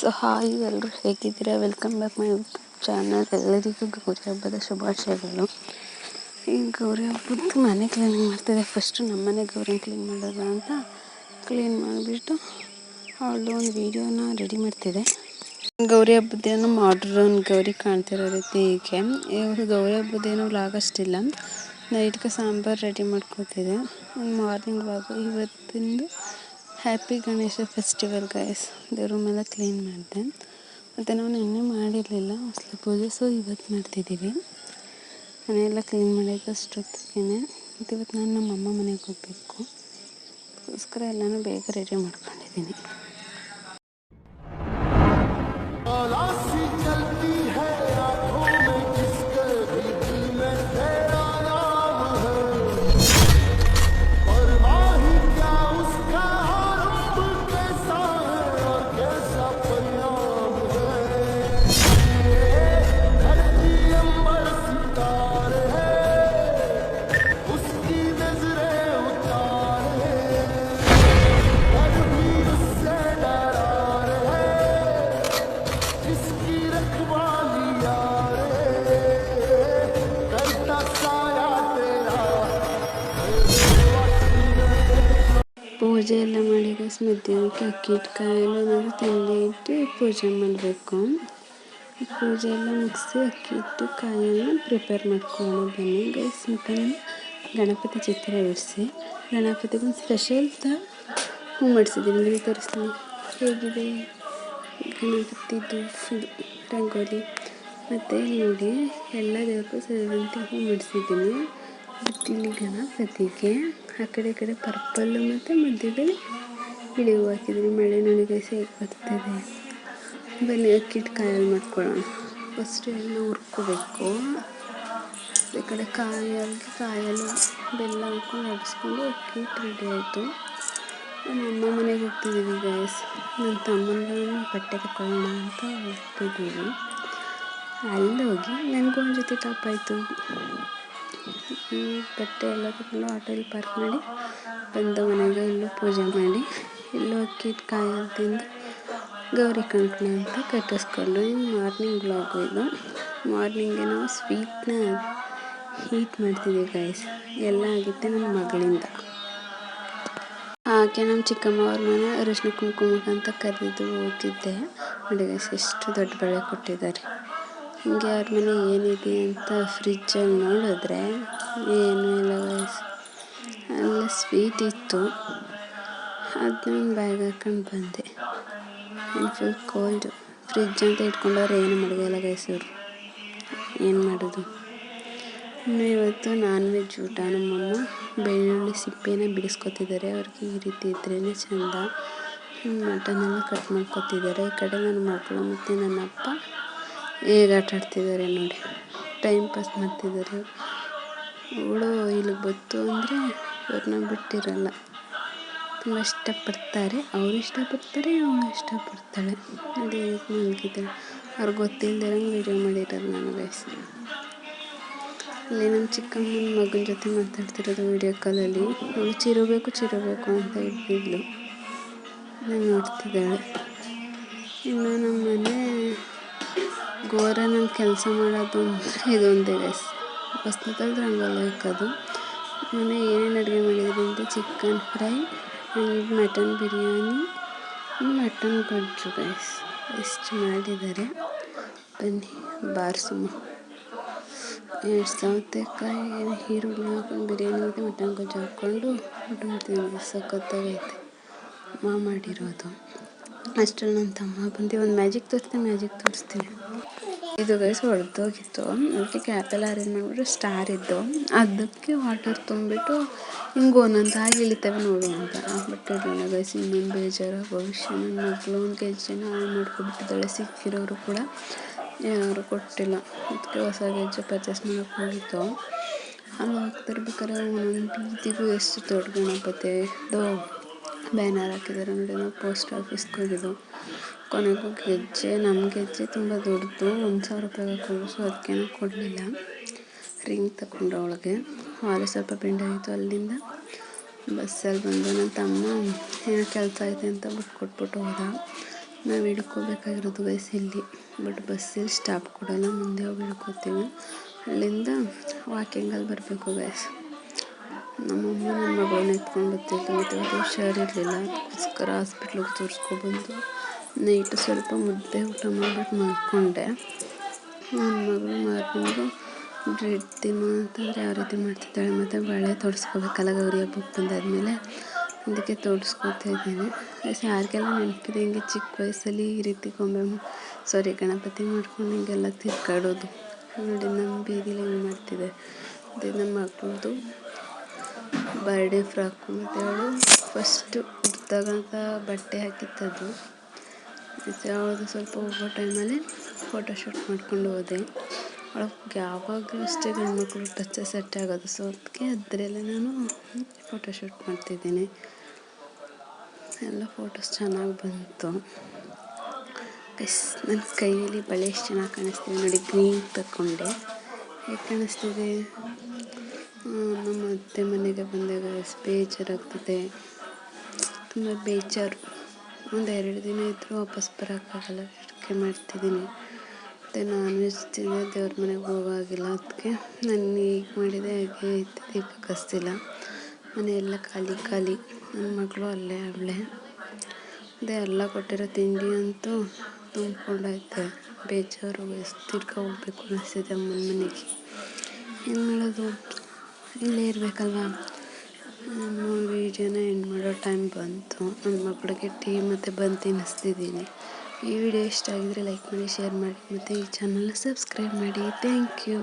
So, hi ಎಲ್ಲರೂ ಹೇಗಿದ್ದೀರಾ? Welcome back my YouTube channel ಎಲ್ಲರಿಗೂ ಗೌರಿ ಹಬ್ಬದ ಶುಭಾಶಯಗಳು. ಈ ಗೌರಿ ಹಬ್ಬದ ಮನೆ ಕ್ಲೀನಿಂಗ್ ಮಾಡ್ತಿದ್ದೆ ಫಸ್ಟು ನಮ್ಮನೆ ಗೌರಿ ಕ್ಲೀನ್ ಮಾಡೋದು ಅಂತ ಕ್ಲೀನ್ ಮಾಡಿಬಿಟ್ಟು ಅವಳು ಒಂದು ವೀಡಿಯೋನ ರೆಡಿ ಮಾಡ್ತಿದ್ದೆ ಗೌರಿ ಹಬ್ಬದ್ದೇನೋ ಒಂದು ಗೌರಿ ಕಾಣ್ತಿರೋ ರೀತಿ ಹೀಗೆ. ಇವರು ಗೌರಿ ಹಬ್ಬದ್ದೇನೋ ಲಾಗಷ್ಟಿಲ್ಲ ನೈಟ್ಗೆ ಸಾಂಬಾರು ರೆಡಿ ಮಾಡ್ಕೊತಿದೆ. ಮಾರ್ನಿಂಗ್ ವ್ಲಾಗು ಇವತ್ತಿಂದು ಹ್ಯಾಪಿ ಗಣೇಶ ಫೆಸ್ಟಿವಲ್ ಗೈಸ್ ದೇವ್ರ ರೂಮೆಲ್ಲ ಕ್ಲೀನ್ ಮಾಡಿದೆ. ಮತ್ತು ನಾವು ನಿನ್ನೆ ಮಾಡಿರಲಿಲ್ಲ. ಅಸಲು ಪೂಜೆ ಸೊ ಇವತ್ತು ಮಾಡ್ತಿದ್ದೀವಿ. ಮನೆಯೆಲ್ಲ ಕ್ಲೀನ್ ಮಾಡಿದ್ದು ಅಷ್ಟೊತ್ತಿಗೆ ಮತ್ತು ಇವತ್ತು ನಾನು ನಮ್ಮ ಅಮ್ಮ ಮನೆಗೆ ಹೋಗಬೇಕು. ಅದಕ್ಕೋಸ್ಕರ ಎಲ್ಲನೂ ಬೇಗ ರೆಡಿ ಮಾಡ್ಕೊಂಡಿದ್ದೀನಿ. ಪೂಜೆ ಎಲ್ಲ ಮಾಡಿ ಗೈಸ್ ಮಧ್ಯಾಹ್ನಕ್ಕೆ ಅಕ್ಕಿ ಹಿಟ್ಟು ಕಾಯಲು ಏನಾದರೂ ತಿಂಡಿ ಇಟ್ಟು ಪೂಜೆ ಮಾಡಬೇಕು. ಪೂಜೆ ಎಲ್ಲ ಮುಗಿಸಿ ಅಕ್ಕಿ ಹಿಟ್ಟು ಕಾಯನ್ನು ಪ್ರಿಪೇರ್ ಮಾಡ್ಕೊಳ್ಳೋಣ ಬನ್ನಿ. ಗೈಸ್ ಮತ್ತು ಗಣಪತಿ ಚಿತ್ರ ಬಿಡಿಸಿ ಗಣಪತಿಗೆ ಒಂದು ಸ್ಪೆಷಲ್ ತ ಹೂ ಮಾಡಿಸಿದ್ದೀನಿ. ನಿಮಗೆ ತೋರಿಸ್ತೀನಿ. ಹೇಗಿದೆ? ಗಣಪತಿದು ಇದು, ರಂಗೋಲಿ. ಮತ್ತು ನೋಡಿ ಎಲ್ಲ ದೇವಕ್ಕೂ ಸೇರಿದಂತೆ ಹೂ ಮಾಡಿಸಿದ್ದೀನಿ. ಇಲ್ಲಿ ಗಣಪತಿಗೆ ಆ ಕಡೆ ಈ ಕಡೆ ಪರ್ಪಲ್ ಮತ್ತು ಮಧ್ಯದಲ್ಲಿ ಬಿಳಿ ಹೂವು ಹಾಕಿದ್ದೀನಿ ಮಳೆ ನೋಡಿ ಹೇಗೆ ಬರ್ತಿದೆ? ಬನ್ನಿ ಅಕ್ಕಿಟ್ಟು ಕಾಯಲ್ಲಿ ಮಾಡ್ಕೊಳ್ಳೋಣ. ಫಸ್ಟ್ ಎಲ್ಲ ಹುರ್ಕೋಬೇಕು. ಈ ಕಡೆ ಕಾಯಲ್ಲಿ ಕಾಯಲು ಬೆಲ್ಲ ಹಾಕೊಂಡು ಅಡಿಸ್ಕೊಂಡು ಅಕ್ಕಿಟ್ಟು ರೆಡಿ ಆಯಿತು. ನಮ್ಮ ಅಮ್ಮ ಮನೆಗೆ ಹೋಗ್ತಿದ್ದೀವಿ ಗ್ಯಾಸ್ ನನ್ನ ತಮ್ಮನ ಬಟ್ಟೆ ತಗೊಳ್ಳೋಣ ಅಂತ ಹೋಗ್ತಿದ್ದೀವಿ. ಅಲ್ಲಿ ಹೋಗಿ ಒಂದು ಜೊತೆ ಟಾಪ್ ಆಯಿತು. ಬಟ್ಟೆ ಎಲ್ಲ ತಗೊಂಡು ಆಟೋಲ್ಲಿ ಪಾರ್ಕ್ ಮಾಡಿ ಬಂದು ಮನೆಗೆ ಇಲ್ಲೂ ಪೂಜೆ ಮಾಡಿ. ಇಲ್ಲೂ ಅಕ್ಕಿ ತಿಂದು ಗೌರಿ ಕಂಕಣ ಅಂತ ಕಟ್ಟಿಸ್ಕೊಂಡು ಮಾರ್ನಿಂಗ್ ಬ್ಲಾಗು ಇದು. ಮಾರ್ನಿಂಗೆ ನಾವು ಸ್ವೀಟ್ನ ಹೀಟ್ ಮಾಡ್ತಿದ್ದೀವಿ ಗಾಯ್ಸ್ ಎಲ್ಲ ಆಗಿತ್ತು ನಮ್ಮ ಮಗಳಿಂದ. ಹಾಗೆ ನಮ್ಮ ಚಿಕ್ಕಮ್ಮ ಅವ್ರ ಮನೆ ಅರಿಶಿನ ಕುಂಕುಮಕ್ಕೆ ಅಂತ ಕರೆದಿದ್ದು ಹೋಗಿದ್ದೆ. ನೋಡಿ ಗೈಸ್ ಎಷ್ಟು ದೊಡ್ಡ ಬಳೆ ಕೊಟ್ಟಿದ್ದಾರೆ. ಹಿಂಗೆ ಅವ್ರ ಮನೆ ಏನಿದೆ ಅಂತ ಫ್ರಿಜ್ಜಲ್ಲಿ ನೋಡಿದ್ರೆ ಏನೂ ಇಲ್ಲ ವಯಸ್ ಅಲ್ಲ ಸ್ವೀಟ್ ಇತ್ತು. ಅದನ್ನ ಬ್ಯಾಗ್ ಹಾಕೊಂಡು ಬಂದೆ. ಫುಲ್ ಕೋಲ್ಡ್ ಫ್ರಿಜ್ ಅಂತ ಇಟ್ಕೊಂಡವ್ರು ಏನು ಮಡಗಲ್ಲ ಗೈಸ್ ಏನು ಮಾಡೋದು? ಇನ್ನು ಇವತ್ತು ನಾನ್ ವೆಜ್ ಊಟ. ನಮ್ಮಮ್ಮ ಬೆಳ್ಳುಳ್ಳಿ ಸಿಪ್ಪೆನ ಬಿಡಿಸ್ಕೊತಿದ್ದಾರೆ. ಅವ್ರಿಗೆ ಈ ರೀತಿ ಇದ್ರೇ ಚೆಂದ. ಮಟನೆಲ್ಲ ಕಟ್ ಮಾಡ್ಕೊತಿದ್ದಾರೆ. ಈ ಕಡೆ ನನ್ನ ಮಕ್ಕಳು ಮತ್ತು ನನ್ನ ಅಪ್ಪ ಆಟ ಆಡ್ತಿದ್ದಾರೆ ನೋಡಿ. ಟೈಮ್ ಪಾಸ್ ಮಾಡ್ತಿದ್ದಾರೆ. ಅವಳು ಇಲ್ಲಿಗೆ ಬಂತು ಅಂದರೆ ಅವ್ರನ್ನ ಬಿಟ್ಟಿರಲ್ಲ. ತುಂಬ ಇಷ್ಟಪಡ್ತಾರೆ. ಅವರು ಇಷ್ಟಪಡ್ತಾರೆ ಅವಳು ಇಷ್ಟಪಡ್ತಾಳೆ. ಅದೇ ಮಲಗಿದ್ದಾಳೆ ಅವ್ರಿಗೆ ಗೊತ್ತಿಲ್ಲದಿರಂಗೆ ವೀಡಿಯೋ ಮಾಡಿರೋದು ನಾನು ಗೈಸ್ ಅಲ್ಲಿ ನಮ್ಮ ಚಿಕ್ಕಮ್ಮನ ಮಗನ ಜೊತೆ ಮಾತಾಡ್ತಿರೋದು ವೀಡಿಯೋ ಕಾಲಲ್ಲಿ ಅವಳು ಚಿರಬೇಕು ಚಿರಬೇಕು ಅಂತ ಇಟ್ಟಿದ್ಲು ನಾನು ನೋಡ್ತಿದ್ದಾಳೆ. ಇನ್ನು ನಮ್ಮ ಮನೆ ಘೋರ ನನ್ನ ಕೆಲಸ ಮಾಡೋದು ಅಂದರೆ ಇದೊಂದೇ ಗೈಸ್ ಹೊಸ್ದಾಗಿ ರಂಗೋಲಿ ಹಾಕೋದು. ಮೊನ್ನೆ ಏನೇನು ಅಡುಗೆ ಮಾಡಿದ್ರು ಅಂದರೆ chicken fry and mutton biryani mutton ಗೊಜ್ಜು ಗೈಸ್ ಇಷ್ಟು ಮಾಡಿದ್ದಾರೆ. ಬನ್ನಿ ಬಾರ್ಸುಮ್ಮ ಎರಡು ಸೌತೆಕಾಯಿ, ಈರುಳ್ಳಿ ಹಾಕೊಂಡು ಬಿರಿಯಾನಿ ಮತ್ತು ಮಟನ್ ಗೊಜ್ಜು ಹಾಕ್ಕೊಂಡು ಊಟ ಮಾಡ್ತೀನಿ ಸಖತ್ತಾಗೈತೆ. ಮಾ ಮಾಡಿರೋದು. ಅಷ್ಟರಲ್ಲಿ ನನ್ನ ತಮ್ಮ ಬಂದು ಒಂದು ಮ್ಯಾಜಿಕ್ ತೋರಿಸ್ತೀನಿ ಮ್ಯಾಜಿಕ್ ತೋರಿಸ್ತೀನಿ. ಇದು ಗೈಸ್ ಹೊಡೆದೋಗಿತ್ತು ಅದಕ್ಕೆ ಆ್ಯಪೆಲ್ಲ ಅರೇಂಜ್ ಮಾಡಿಬಿಟ್ಟು ಸ್ಟಾರ್ ಇದ್ದು, ಅದಕ್ಕೆ ವಾಟರ್ ತುಂಬಿಟ್ಟು ಹಿಂಗೆ ಒಂದೊಂದು ಆಗಿ ಇಳಿತವೆ ನೋಡು ಬಟ್ ಇರಲಿಲ್ಲ ಗೈಸ್ ಇನ್ನೊಂದು ಬೇಜಾರು. ಭವಿಷ್ಯ ನನ್ನ ಮಗಳು ಒಂದು ಕೆ ಜಿನ ಹಾಳು ಮಾಡ್ಕೊಬಿಟ್ಟಿದ್ದಾಳೆ, ಸಿಕ್ಕಿರೋರು ಕೂಡ ಯಾರು ಕೊಟ್ಟಿಲ್ಲ. ಅದಕ್ಕೆ ಹೊಸ ಗೆಜ್ಜೆ ಪರ್ಚೇಸ್ ಮಾಡೋಕ್ಕೆ ಹೋಗಿತ್ತು. ಅಲ್ಲಿ ಹೋಗ್ತಿರ್ಬೇಕಾದ್ರೆ ಒಂದೊಂದು ಬೀದಿಗೂ ಎಷ್ಟು ದೊಡ್ಡ ಗಣಪತಿದು ಬ್ಯಾನರ್ ಹಾಕಿದ್ದಾರೆ ನೋಡಿ, ನಾವು ಪೋಸ್ಟ್ ಆಫೀಸ್ಗೆ ಹೋಗಿದ್ದು ಕೊನೆಗೂ ಗೆಜ್ಜೆ, ನಮ್ಮ ಗೆಜ್ಜೆ ತುಂಬ ದೊಡ್ಡದು, ಒಂದು ಸಾವಿರ ರೂಪಾಯಿ ಕೊಡಿಸು ಅದಕ್ಕೇನು ಕೊಡಲಿಲ್ಲ. ರಿಂಗ್ ತಗೊಂಡ್ರೆ ಅವಳಿಗೆ. ಅಲ್ಲಿ ಸ್ವಲ್ಪ ಬೆಂಡಾಗಿತ್ತು ಅಲ್ಲಿಂದ. ಬಸ್ಸಲ್ಲಿ ಬಂದು ನನ್ನ ತಮ್ಮ, ಏನೋ ಕೆಲಸ ಐತೆ ಅಂತ ಬಿಟ್ಟು ಕೊಟ್ಬಿಟ್ಟು ಹೋದ. ನಾವು ಇಳ್ಕೋಬೇಕಾಗಿರೋದು ಗೈಸ್ ಇಲ್ಲಿ. ಬಟ್ ಬಸ್ಸಲ್ಲಿ ಸ್ಟಾಪ್ ಕೊಡೋಲ್ಲ, ಮುಂದೆ ಹೋಗಿ ಇಳ್ಕೋತೀವಿ ಅಲ್ಲಿಂದ ವಾಕಿಂಗಲ್ಲಿ ಬರಬೇಕು ಗೈಸ್ ನಮ್ಮಮ್ಮ ನನ್ನ ಮಗಳನ್ನ ಎತ್ಕೊಂಡು ಬರ್ತಿದ್ದೆ ಮತ್ತು ಅವ್ರಿಗೆ ಹುಷಾರಿರಲಿಲ್ಲ ಅದಕ್ಕೋಸ್ಕರ ಹಾಸ್ಪಿಟ್ಲಿಗೆ ತೋರಿಸ್ಕೊಬಂದು ನೈಟ್ ಸ್ವಲ್ಪ ಮುದ್ದೆ ಊಟ ಮಾಡ್ಬಿಟ್ಟು ಮಲ್ಕೊಂಡೆ. ನನ್ನ ಮಗಳು ಮಾರ್ನಿಂಗು ಬ್ರೆಡ್ ತಿನ್ನು ಅಂತಂದರೆ ಯಾವ ರೀತಿ ಮಾಡ್ತಿದ್ದಾಳೆ ಮತ್ತು ಬಳೆ ತೊಡಸ್ಕೋಬೇಕಲ್ಲ ಗೌರಿ ಹಬ್ಬಕ್ಕೆ ಬಂದಾದಮೇಲೆ. ಅದಕ್ಕೆ ತೋಡಿಸ್ಕೊತಾ ಇದ್ದೀನಿ. ಯಾರಿಗೆಲ್ಲ ನೆನಪಿದೆ ಹಿಂಗೆ ಚಿಕ್ಕ ವಯಸ್ಸಲ್ಲಿ ಈ ರೀತಿ ಗೊಂಬೆ ಸಾರಿ ಗಣಪತಿ ಮಾಡ್ಕೊಂಡು ಹಿಂಗೆಲ್ಲ ತಿರ್ಗಾಡೋದು. ನೋಡಿ, ನಮ್ಮ ಬೀದಿಲಿ ಹೆಂಗೆ ಮಾಡ್ತಿದೆ. ಅದೇ ನಮ್ಮ ಮಗಳದು ಬರ್ಡೇ ಫ್ರಾಕು ಮತ್ತು ಅವಳು ಫಸ್ಟು ಹುಡ್ದಾಗಂತ ಬಟ್ಟೆ ಹಾಕಿತ್ತದು ಮತ್ತು ಅವಳದು ಸ್ವಲ್ಪ ಹೋಗೋ ಟೈಮಲ್ಲಿ ಫೋಟೋಶೂಟ್ ಮಾಡ್ಕೊಂಡು ಹೋದೆ. ಅವಳಿಗೆ ಯಾವಾಗಲೂ ಅಷ್ಟೇ ಗಂಡ್ಮಕ್ಳು ಟಚ್ ಸೆಟ್ ಆಗೋದು. ಸೊ ಅದಕ್ಕೆ ಅದರಲ್ಲೇ ನಾನು ಫೋಟೋಶೂಟ್ ಮಾಡ್ತಿದ್ದೀನಿ. ಎಲ್ಲ ಫೋಟೋಸ್ ಚೆನ್ನಾಗಿ ಬಂತು. ಎಸ್ ನನ್ನ ಕೈಯಲ್ಲಿ ಬಳೆ ಎಷ್ಟು ಚೆನ್ನಾಗಿ ಕಾಣಿಸ್ತಿದೆ ನೋಡಿ ಗ್ರೀನ್ ತಗೊಂಡೆ ಹೇಗೆ ಕಾಣಿಸ್ತಿದೆ? ನಮ್ಮ ಅತ್ತೆ ಮನೆಗೆ ಬಂದಾಗ ಎಷ್ಟು ಬೇಜಾರಾಗ್ತದೆ. ತುಂಬ ಬೇಜಾರು. ಒಂದು ಎರಡು ದಿನ ಇದ್ದರೂ ವಾಪಸ್ ಬರೋಕ್ಕಾಗಲ್ಲ. ಅಡುಗೆ ಮಾಡ್ತಿದ್ದೀನಿ. ಮತ್ತು ನಾನ್ ವೆಜ್ ತಿಂದರೆ ದೇವ್ರ ಮನೆಗೆ ಹೋಗೋವಾಗಿಲ್ಲ ಅದಕ್ಕೆ ನಾನು ಈಗ ಮಾಡಿದೆ ಹಾಗೆ ಇತ್ತು ದೀಪ ಕಸ್ತಿಲ್ಲ. ಮನೆಯೆಲ್ಲ ಖಾಲಿ ಖಾಲಿ. ನನ್ನ ಮಗಳು ಅಲ್ಲೇ, ಅವಳೆ. ಅದೇ ಎಲ್ಲ ಕೊಟ್ಟಿರೋ ತಿಂಡಿ ಅಂತೂ ತುಂಬಿಕೊಂಡೈತೆ ಬೇಜಾರು, ಎಷ್ಟು ತಿರ್ಗಾ ಹೋಗ್ಬೇಕು ಅನಿಸ್ತಿದೆ ಅಮ್ಮನ ಮನೆಗೆ. ಏನು ಮಾಡೋದು? ಇಲ್ಲೇ ಇರಬೇಕಲ್ವಾ? ನಮ್ಮ ವೀಡಿಯೋನ ಎಂಡ್ ಮಾಡೋ ಟೈಮ್ ಬಂತು. ನನ್ನ ಮಕ್ಕಳಿಗೆ ಟೀ ಮತ್ತು ಬಂದು ತಿನ್ನಿಸ್ತಿದ್ದೀನಿ. ಈ ವಿಡಿಯೋ ಇಷ್ಟ ಆಗಿದರೆ ಲೈಕ್ ಮಾಡಿ ಶೇರ್ ಮಾಡಿ, ಮತ್ತು ಈ ಚಾನಲ್ನ ಸಬ್ಸ್ಕ್ರೈಬ್ ಮಾಡಿ. Thank you